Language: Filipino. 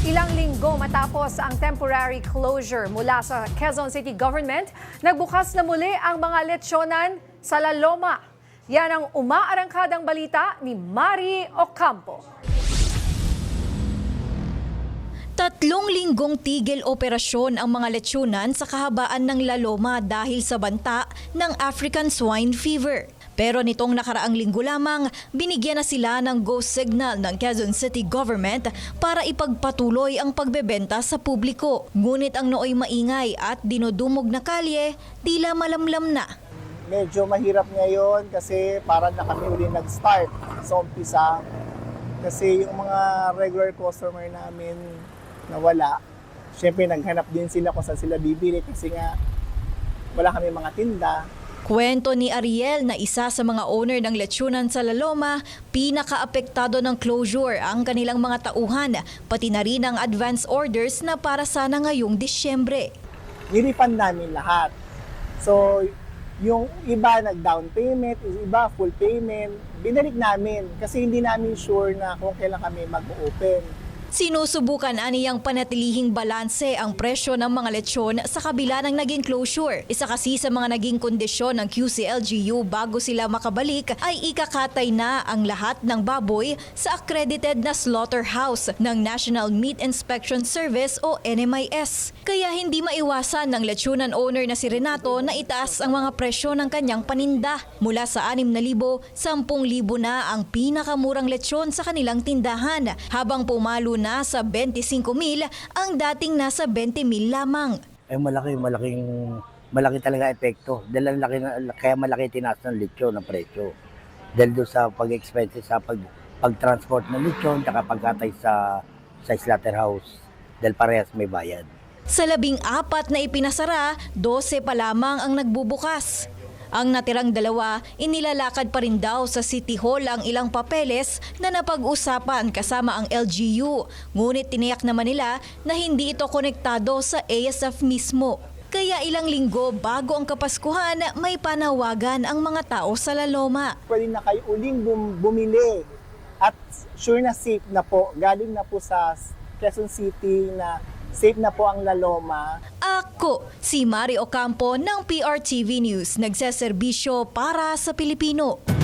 Ilang linggo matapos ang temporary closure mula sa Quezon City Government, nagbukas na muli ang mga letsyonan sa La Loma. Yan ang umaarangkadang balita ni Mari Ocampo. Tatlong linggong tigil operasyon ang mga letyunan sa kahabaan ng Laloma dahil sa banta ng African Swine Fever. Pero nitong nakaraang linggo lamang, binigyan na sila ng go signal ng Quezon City Government para ipagpatuloy ang pagbebenta sa publiko. Ngunit ang nooy maingay at dinudumog na kalye, tila malamlam na. medyo mahirap ngayon kasi parang na kami uli nag-start sa umpisa. Kasi yung mga regular customer namin nawala. Siyempre, naghanap din sila kung saan sila bibili kasi nga wala kami mga tinda. Kwento ni Ariel na isa sa mga owner ng letyunan sa Laloma, pinaka-apektado ng closure ang kanilang mga tauhan, pati na rin ang advance orders na para sana ngayong Disyembre. Nirefund namin lahat. So, yung iba nag-down payment, yung iba full payment, binalik namin kasi hindi namin sure na kung kailan kami mag-open. Sinusubukan aniyang panatilihing balanse ang presyo ng mga lechon sa kabila ng naging closure. Isa kasi sa mga naging kondisyon ng QCLGU bago sila makabalik ay ikakatay na ang lahat ng baboy sa accredited na slaughterhouse ng National Meat Inspection Service o NMIS. Kaya hindi maiwasan ng lechonan owner na si Renato na itaas ang mga presyo ng kanyang paninda. Mula sa 6,000, 10,000 na ang pinakamurang lechon sa kanilang tindahan habang pumalo na sa 25,000 ang dating nasa 20,000 lamang. ay malaki, malaking, malaki talaga epekto. Dahil laki, kaya malaki tinaas ng lechon ng presyo. Dahil doon sa pag-expenses sa pag, pag-transport ng lechon, tsaka pagkatay sa, sa slaughterhouse. Dahil parehas may bayad. Sa labing apat na ipinasara, 12 pa lamang ang nagbubukas. Ang natirang dalawa, inilalakad pa rin daw sa City Hall ang ilang papeles na napag-usapan kasama ang LGU. Ngunit tiniyak naman nila na hindi ito konektado sa ASF mismo. Kaya ilang linggo bago ang Kapaskuhan, may panawagan ang mga tao sa Laloma. Pwede na kayo uling bum- bumili at sure na safe na po. Galing na po sa Quezon City na safe na po ang Laloma. Ako, si Mari Ocampo ng PRTV News, nagseserbisyo para sa Pilipino.